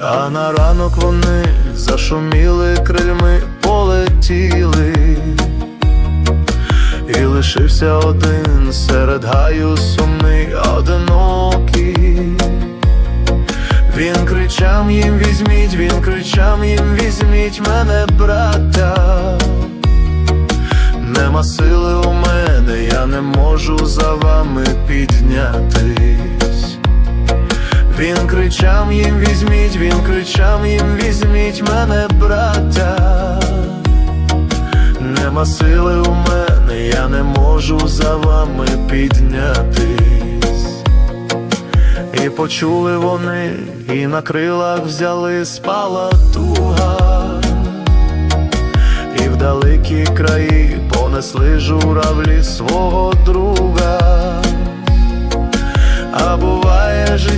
А на ранок вони зашуміли крильми, полетіли, і лишився один серед гаю сумний, одинокий. Він кричав їм візьміть, він кричав їм візьміть мене, браття. Нема сили у мене, я не можу за вами піднятись. Він кричав їм візьміть, кричав їм візьміть мене, браття. Нема сили у мене, я не можу за вами піднятись. І почули вони, і на крилах взяли спала туга, і в далекі краї понесли журавлі свого друга.